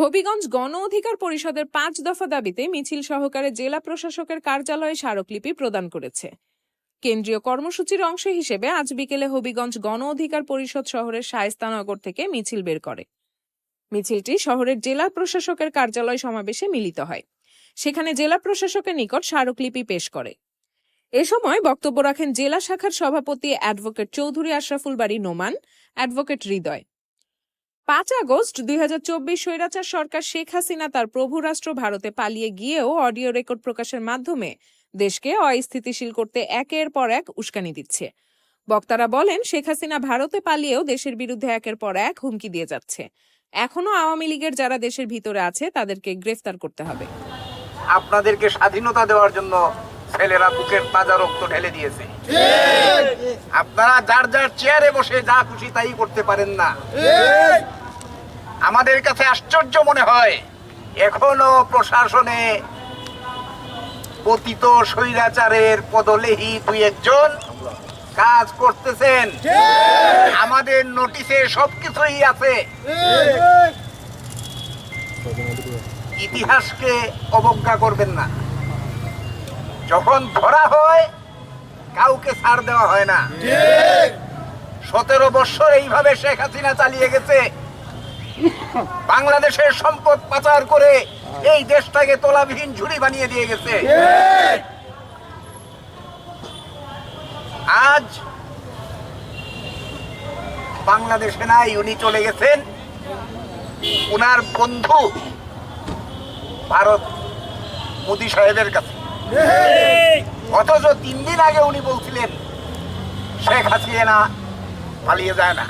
হবিগঞ্জ গণ অধিকার পরিষদের পাঁচ দফা দাবিতে মিছিল সহকারে জেলা প্রশাসকের কার্যালয়ে স্মারকলিপি প্রদান করেছে। কেন্দ্রীয় কর্মসূচির অংশ হিসেবে আজ বিকেলে হবিগঞ্জ গণ অধিকার পরিষদ শহরের শায়স্তানগর থেকে মিছিল বের করে। মিছিলটি শহরের জেলা প্রশাসকের কার্যালয় সমাবেশে মিলিত হয়। সেখানে জেলা প্রশাসকের নিকট স্মারকলিপি পেশ করে। এ সময় বক্তব্য রাখেন জেলা শাখার সভাপতি অ্যাডভোকেট চৌধুরী আশরাফুল বাড়ি নোমান, অ্যাডভোকেট হৃদয়। পাঁচ আগস্ট দুই হাজার চব্বিশ স্বৈরাচার সরকার শেখ হাসিনা তার প্রভু রাষ্ট্র ভারতে পালিয়ে গিয়েও অডিও রেকর্ড প্রকাশের মাধ্যমে দেশকে অস্থিতিশীল করতে একের পর এক উস্কানি দিচ্ছে। বক্তারা বলেন, শেখ হাসিনা ভারতে পালিয়েও দেশের বিরুদ্ধে একের পর এক হুমকি দিয়ে যাচ্ছে। এখনও আওয়ামী লীগের যারা দেশের ভিতরে আছে, তাদেরকে গ্রেফতার করতে হবে। আপনাদেরকে স্বাধীনতা দেওয়ার জন্য ছেলেরা বুকের তাজা রক্ত ঢেলে দিয়েছে। আপনারা যার যার চেয়ারে বসে যা খুশি তাই করতে পারেন না। আমাদের কাছে আশ্চর্য মনে হয় এখনও প্রশাসনে পতিত স্বৈরাচারের পদলেহি দুই একজন কাজ করতেছেন। আমাদের নোটিশে সবকিছুই আছে। ইতিহাসকে অবজ্ঞা করবেন না। যখন ধরা হয় কাউকে ছাড় দেওয়া হয় না। সতেরো বছর এইভাবে শেখ হাসিনা চালিয়ে গেছে। বাংলাদেশের সম্পদ পাচার করে এই দেশটাকে তোলাবিহীন ঝুড়ি বানিয়ে দিয়ে গেছে। আজ বাংলাদেশে নাই উনি চলে গেছেন। উনার বন্ধু ভারত মোদী সাহেবের কাছে। অথচ তিন দিন আগে উনি বলছিলেন শেখ হাসিনা পালিয়ে যায় না।